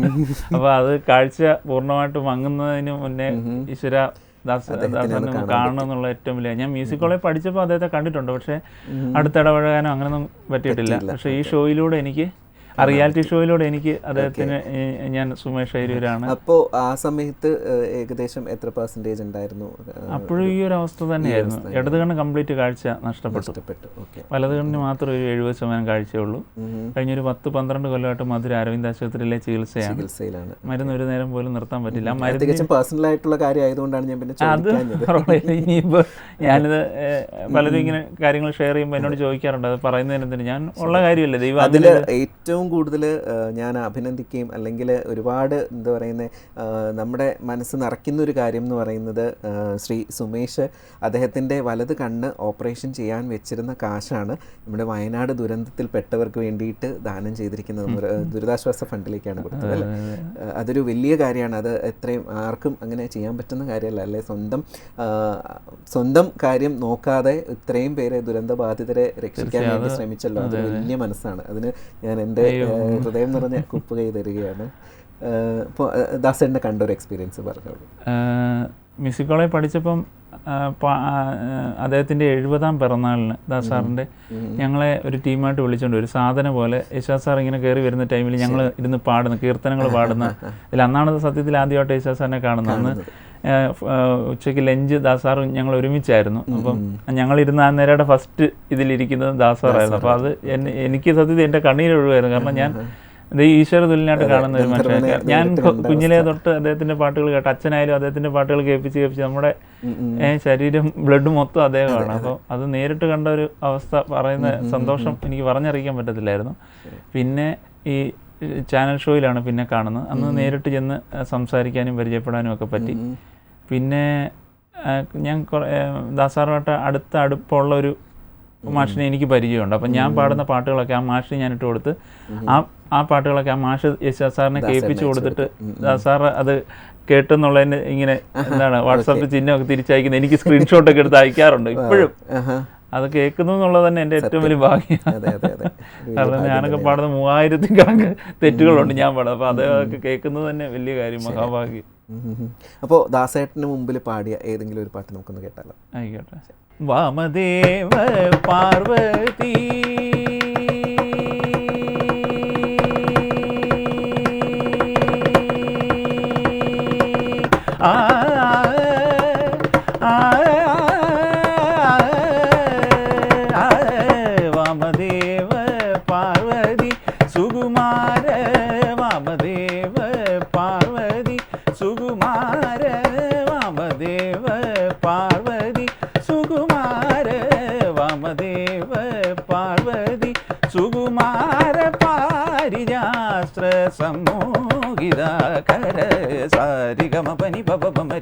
അപ്പോൾ അത് കാഴ്ച പൂർണമായിട്ട് മങ്ങുന്നതിന് മുന്നേ ഈശ്വര കാണണം എന്നുള്ള ഏറ്റവും വലിയ ഞാൻ മ്യൂസിക് കോളേജ് പഠിച്ചപ്പോൾ അദ്ദേഹത്തെ കണ്ടിട്ടുണ്ട്. പക്ഷേ അടുത്തിടപഴകാനോ അങ്ങനെയൊന്നും പറ്റിയിട്ടില്ല. പക്ഷേ ഈ ഷോയിലൂടെ എനിക്ക് ആ റിയാലിറ്റി ഷോയിലൂടെ എനിക്ക് അദ്ദേഹത്തിന് ഞാൻ സുമേഷ് അയ്യൂരാണ്
അപ്പോൾ ആ സമയത്ത് ഏകദേശം എത്ര പെർസെന്റേജ് ഉണ്ടായിരുന്നു?
അപ്പോഴും ഈ ഒരു അവസ്ഥ തന്നെയായിരുന്നു. ഇടത് കണ്ണ് കംപ്ലീറ്റ് കാഴ്ച നഷ്ടപ്പെട്ടു. വലത് കണ്ണിന് മാത്രം ഒരു എഴുപത് ശതമാനം കാഴ്ചയുള്ളൂ കഴിഞ്ഞൊരു പത്ത് പന്ത്രണ്ട് കൊല്ലമായിട്ട് മധുര അരവിന്ദ് ആശുപത്രിയിലെ ചികിത്സയാണ്.
ചികിത്സയിലാണ്.
മരുന്ന് ഒരു നേരം പോലും നിർത്താൻ പറ്റില്ല. മരുന്ന്
പേഴ്സണൽ ആയിട്ടുള്ള കാര്യം ആയതുകൊണ്ടാണ് ഞാൻ പിന്നെ
അത് ഇനിയിപ്പോൾ ഞാനിത് പലരും ഇങ്ങനെ കാര്യങ്ങൾ ഷെയർ ചെയ്യുമ്പോൾ എന്നോട് ചോദിക്കാറുണ്ട്. അത് പറയുന്നതിന് എന്തിന്? ഞാൻ ഉള്ള കാര്യമല്ലേ ദൈവം
അതിൽ
അതിൽ
ഏറ്റവും കൂടുതൽ ഞാൻ അഭിനന്ദിക്കുകയും അല്ലെങ്കിൽ ഒരുപാട് എന്താ പറയുന്നത് നമ്മുടെ മനസ്സ് നിറയ്ക്കുന്ന ഒരു കാര്യം എന്ന് പറയുന്നത് ശ്രീ സുമേഷ് അദ്ദേഹത്തിന്റെ വലത് കണ്ണ് ഓപ്പറേഷൻ ചെയ്യാൻ വെച്ചിരുന്ന കാശാണ് നമ്മുടെ വയനാട് ദുരന്തത്തിൽ പെട്ടവർക്ക് വേണ്ടിയിട്ട് ദാനം ചെയ്തിരിക്കുന്നത്. ദുരിതാശ്വാസ ഫണ്ടിലേക്കാണ് കൊടുത്തത് അല്ലേ? അതൊരു വലിയ കാര്യമാണ്. അത് എത്രയും ആർക്കും അങ്ങനെ ചെയ്യാൻ പറ്റുന്ന കാര്യമല്ല അല്ലേ? സ്വന്തം സ്വന്തം കാര്യം നോക്കാതെ ഇത്രയും പേരെ ദുരന്തബാധിതരെ രക്ഷിക്കാൻ വേണ്ടി ശ്രമിച്ചല്ലോ. അത്. വലിയ മനസ്സാണ്. അതിന് ഞാൻ എന്റെ ഹൃദയം നിറഞ്ഞ കുപ്പ് കൈ തരികയാണ് ഇപ്പോൾ കണ്ട ഒരു എക്സ്പീരിയൻസ് പറഞ്ഞോളൂ.
മ്യൂസിക് കോളേജ് പഠിച്ചപ്പം അദ്ദേഹത്തിന്റെ അദ്ദേഹത്തിന്റെ എഴുപതാം പിറന്നാളിന് ദാസ് സാറിന്റെ ഞങ്ങളെ ഒരു ടീമായിട്ട് വിളിച്ചുകൊണ്ട് ഒരു സാധന പോലെ യശാസ് സാർ ഇങ്ങനെ കയറി വരുന്ന ടൈമിൽ ഞങ്ങൾ ഇരുന്ന് പാടുന്ന കീർത്തനങ്ങൾ പാടുന്ന (laughs) ഇതിൽ അന്നാണ് സത്യത്തിൽ ആദ്യമായിട്ട് യശാസ് സാറിനെ കാണുന്നത്. അന്ന് ഉച്ചയ്ക്ക് ലഞ്ച് ദാസാറും ഞങ്ങൾ ഒരുമിച്ചായിരുന്നു. അപ്പം ഞങ്ങളിരുന്ന ആ നേരയുടെ ഫസ്റ്റ് ഇതിലിരിക്കുന്നത് ദാസാറായിരുന്നു. അപ്പോൾ അത് എന്നെ എനിക്ക് സത്യത്തിൽ എന്റെ കണ്ണീരൊഴുകായിരുന്നു കാരണം ഞാൻ ഇത് ഈശ്വര തുല്യനായിട്ട് കാണുന്ന ഒരു മനുഷ്യൻ ഞാൻ കുഞ്ഞിലെ തൊട്ട് അദ്ദേഹത്തിന്റെ പാട്ടുകൾ കേട്ട് അച്ഛനായാലും അദ്ദേഹത്തിന്റെ പാട്ടുകൾ കേൾപ്പിച്ച് കേൾപ്പിച്ച് നമ്മുടെ ശരീരം ബ്ലഡ് മൊത്തം അദ്ദേഹമാണ്. അപ്പോൾ അത്. നേരിട്ട് കണ്ട ഒരു അവസ്ഥ പറയുന്ന സന്തോഷം എനിക്ക് പറഞ്ഞറിയിക്കാൻ പറ്റത്തില്ലായിരുന്നു. പിന്നെ ഈ ചാനൽ ഷോയിലാണ് പിന്നെ കാണുന്നത്. അന്ന് നേരിട്ട് ചെന്ന് സംസാരിക്കാനും പരിചയപ്പെടാനും ഒക്കെ പറ്റി. പിന്നെ ഞാൻ കുറേ ദാസാറുമായിട്ട് അടുത്ത അടുപ്പുള്ള ഒരു മാഷിനെ എനിക്ക് പരിചയമുണ്ട്. അപ്പം ഞാൻ പാടുന്ന പാട്ടുകളൊക്കെ ആ മാഷിന് ഞാൻ ഇട്ട് കൊടുത്ത് ആ ആ പാട്ടുകളൊക്കെ ആ മാഷ് യശാ സാറിനെ കേൾപ്പിച്ചു കൊടുത്തിട്ട് ദാസാർ അത് കേട്ടെന്നുള്ളതിന് ഇങ്ങനെ എന്താണ് വാട്സാപ്പ് ചിഹ്നമൊക്കെ തിരിച്ചയക്കുന്നത് എനിക്ക് സ്ക്രീൻഷോട്ടൊക്കെ എടുത്ത് അയക്കാറുണ്ട് ഇപ്പോഴും. അത് കേൾക്കുന്നു എന്നുള്ളത് തന്നെ എന്റെ ഏറ്റവും വലിയ ഭാഗ്യമാണ് കാരണം ഞാനൊക്കെ പാടുന്ന മൂവായിരത്തി കണക്ക് തെറ്റുകളുണ്ട് ഞാൻ പാടുന്നത്. അപ്പോൾ അതൊക്കെ കേൾക്കുന്നത് തന്നെ വലിയ കാര്യം മഹാഭാഗ്യം.
അപ്പോൾ ദാസേട്ടന് മുമ്പിൽ പാടിയ ഏതെങ്കിലും ഒരു പാട്ട് നമുക്കൊന്ന് കേട്ടാലോ?
ആയിക്കോട്ടെ. വാമദേവ പാർവതി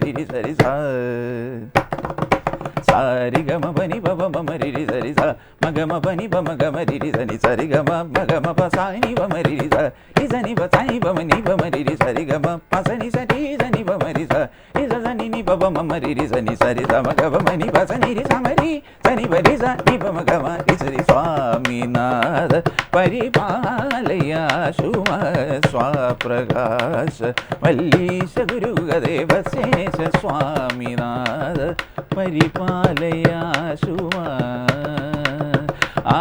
సరి సరి సారి గమ పని బమ మరిరి సరి సా మగమ పని బమ గమరిరి సరి సరి గమ నివ మరి ఇజ నివ తని బమ నివ మరి రి సరి గ మ పస ని స రి ఇజ నివ మరి స ఇజ స ని ని బబ మ మరి రి స ని సరి స మ గ బ మ ని పస ని రి స మరి స ని బరి స ని బ మ గ మ రి సరి స్వామి నాద పరిపాలయ శుమ స్వప్రకాశ మల్లీశ గురు గదేవ శేష స్వామి నాద పరిపాలయ శుమ
ఆ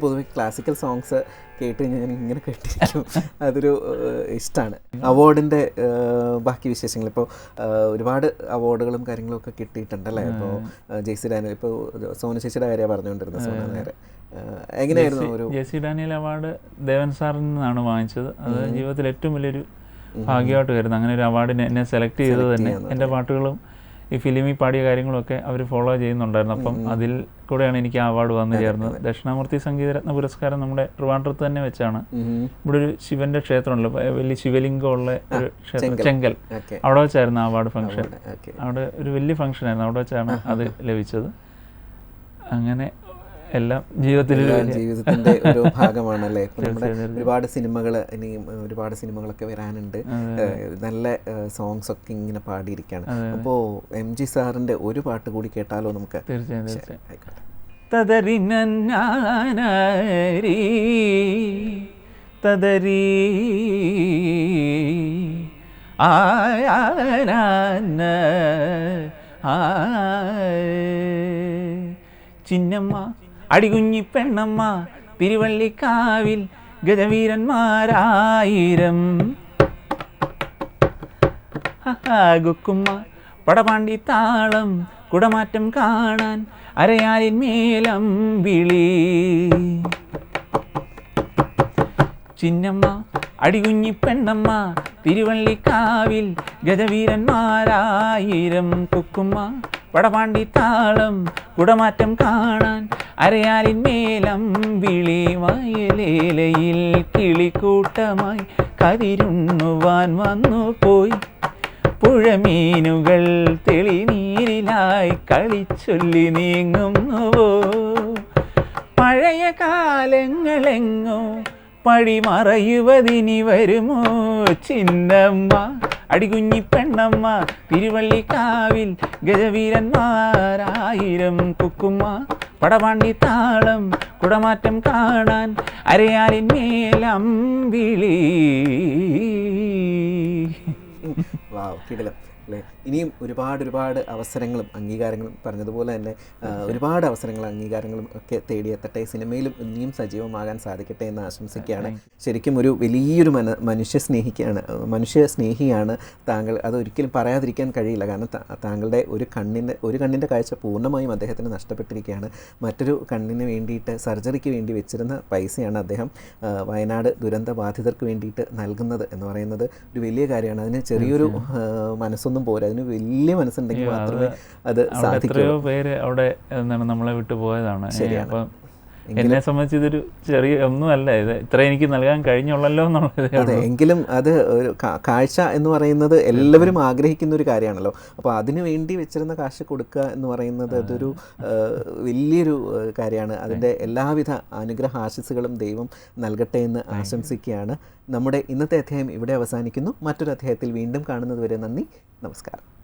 എനിക്ക് പൊതുവെ ക്ലാസിക്കൽ സോങ്സ് കേട്ട് കഴിഞ്ഞാൽ ഞാൻ ഇങ്ങനെ കേട്ടിരിക്കും (laughs) അതൊരു ഇഷ്ടമാണ് അവാർഡിന്റെ ബാക്കി വിശേഷങ്ങൾ. ഇപ്പോൾ ഒരുപാട് അവാർഡുകളും കാര്യങ്ങളും ഒക്കെ കിട്ടിയിട്ടുണ്ടല്ലേ ഇപ്പോൾ ജെയ്സി ഡാനിയൽ ഇപ്പോൾ സോന ചേച്ചിയുടെ കാര്യം പറഞ്ഞുകൊണ്ടിരുന്നത് സോന നേരെ. എങ്ങനെയായിരുന്നു ഒരു
ജെയ്സി ഡാനിയൽ അവാർഡ് ദേവൻ സാറിൽ നിന്നാണ് വാങ്ങിച്ചത്. അത് ജീവിതത്തിൽ ഏറ്റവും വലിയൊരു ഭാഗ്യമായിട്ട് വരുന്നത് അങ്ങനെ ഒരു അവാർഡിനെ എന്നെ സെലക്ട് ചെയ്തത് തന്നെ എന്റെ പാട്ടുകളും ഈ ഫിലിമിൽ പാടിയ കാര്യങ്ങളൊക്കെ അവർ ഫോളോ ചെയ്യുന്നുണ്ടായിരുന്നു. അപ്പം അതിൽ കൂടെയാണ് എനിക്ക് ആ അവാർഡ് വന്നു ചേർന്നത്. ദക്ഷിണാമൂർത്തി സംഗീതരത്ന പുരസ്കാരം നമ്മുടെ ട്രിവാൻഡ്രത്ത് തന്നെ വെച്ചാണ്. ഇവിടെ ഒരു ശിവന്റെ ക്ഷേത്രമുണ്ട് വലിയ ശിവലിംഗമുള്ള ഒരു ക്ഷേത്രം. ചെങ്കൽ. അവിടെ വെച്ചായിരുന്നു അവാർഡ് ഫംഗ്ഷൻ അവിടെ ഒരു വലിയ ഫംഗ്ഷൻ ആയിരുന്നു. അവിടെ വെച്ചാണ് അത് ലഭിച്ചത്. അങ്ങനെ എല്ലാം ജീവിതത്തിൽ
ജീവിതത്തിന്റെ ഒരു ഭാഗമാണല്ലേ? (laughs) അല്ലേ നമ്മുടെ ഒരുപാട് സിനിമകൾ ഇനിയും ഒരുപാട് സിനിമകളൊക്കെ വരാനുണ്ട്. നല്ല സോങ്സ് ഒക്കെ ഇങ്ങനെ പാടിയിരിക്കുകയാണ് അപ്പോൾ എം ജി സാറിന്റെ ഒരു പാട്ട് കൂടി കേട്ടാലോ നമുക്ക്?
തീർച്ചയായും തീർച്ചയായും. തദരി ആയാന ചിന്നമ്മ അടികുഞ്ഞി പെണ്ണമ്മ തിരുവള്ളിക്കാവിൽ ഗജവീരന്മാരായിരം. ഗുക്കുമ്മ പടപാണ്ടി താളം കുടമാറ്റം കാണാൻ അരയാലിൻ മേലം വിളി. ചിന്നമ്മ അടികുഞ്ഞി പെണ്ണമ്മ തിരുവള്ളിക്കാവിൽ ഗജവീരന്മാരായിരം. കുക്കുമ്മ പടപാണ്ടി താളം കുടമാറ്റം കാണാൻ അരയാലിൻ മേലം വിളി വയലേലയിൽ കിളിക്കൂട്ടമായി കതിരുണ്ണുവാൻ വന്നു പോയി. പുഴമീനുകൾ തെളിനീരിലായി കളിച്ചൊല്ലി നീങ്ങുന്നുവോ? പഴയ കാലങ്ങളെങ്ങോ പഴിമറയുവതിനി വരുമോ? ചിന്നമ്മ അടികുഞ്ഞി പെണ്ണമ്മ തിരുവള്ളിക്കാവിൽ ഗജവീരന്മാരായിരം കുക്കുമ്മ. പടപാണ്ടി താളം കുടമാറ്റം കാണാൻ അരയാലിൻ മേലം വിളി.
ഇനിയും ഒരുപാട് ഒരുപാട് അവസരങ്ങളും അംഗീകാരങ്ങളും പറഞ്ഞതുപോലെ തന്നെ ഒരുപാട് അവസരങ്ങളും അംഗീകാരങ്ങളും ഒക്കെ തേടിയെത്തട്ടെ സിനിമയിലും ഇനിയും സജീവമാകാൻ സാധിക്കട്ടെ എന്ന് ആശംസിക്കുകയാണ്. ശരിക്കും ഒരു വലിയൊരു മന മനുഷ്യ സ്നേഹിക്കാണ് മനുഷ്യ സ്നേഹിയാണ് താങ്കൾ. അത് ഒരിക്കലും പറയാതിരിക്കാൻ കഴിയില്ല. കാരണം താങ്കളുടെ ഒരു കണ്ണിന്റെ ഒരു കണ്ണിന്റെ കാഴ്ച പൂർണമായും അദ്ദേഹത്തിന് നഷ്ടപ്പെട്ടിരിക്കുകയാണ്. മറ്റൊരു കണ്ണിന് വേണ്ടിയിട്ട് സർജറിക്ക് വേണ്ടി വെച്ചിരുന്ന പൈസയാണ് അദ്ദേഹം വയനാട് ദുരന്ത ബാധിതർക്ക് വേണ്ടിയിട്ട് നൽകുന്നത് എന്ന് പറയുന്നത് ഒരു വലിയ കാര്യമാണ്. അതിന് ചെറിയൊരു മനസ്സൊന്നും പോരാ അതിന് വലിയ മനസ്സുണ്ടെങ്കിൽ മാത്രമേ അത് സാധിക്കൂ
എത്രയോ പേര് അവിടെ എന്താണ് നമ്മളെ വിട്ടു പോയതാണ്. അപ്പം എന്നെ സംബന്ധിച്ച് ഇതൊരു ചെറിയ ഒന്നുമല്ല. ഇത് ഇത്ര എനിക്ക് നൽകാൻ കഴിഞ്ഞുള്ളല്ലോ എന്നുള്ളത്
അതെ എങ്കിലും അത് ഒരു കാഴ്ച എന്ന് പറയുന്നത് എല്ലാവരും ആഗ്രഹിക്കുന്ന ഒരു കാര്യമാണല്ലോ. അപ്പോൾ അതിനു വേണ്ടി വെച്ചിരുന്ന കാശ് കൊടുക്കുക എന്ന് പറയുന്നത് അതൊരു വലിയൊരു കാര്യമാണ്. അതിന്റെ എല്ലാവിധ അനുഗ്രഹ ആശിസുകളും ദൈവം നൽകട്ടെ എന്ന് ആശംസിക്കുകയാണ്. നമ്മുടെ ഇന്നത്തെ അധ്യായം ഇവിടെ അവസാനിക്കുന്നു. മറ്റൊരു അധ്യായത്തിൽ വീണ്ടും കാണുന്നത് വരെ നന്ദി. നമസ്കാരം.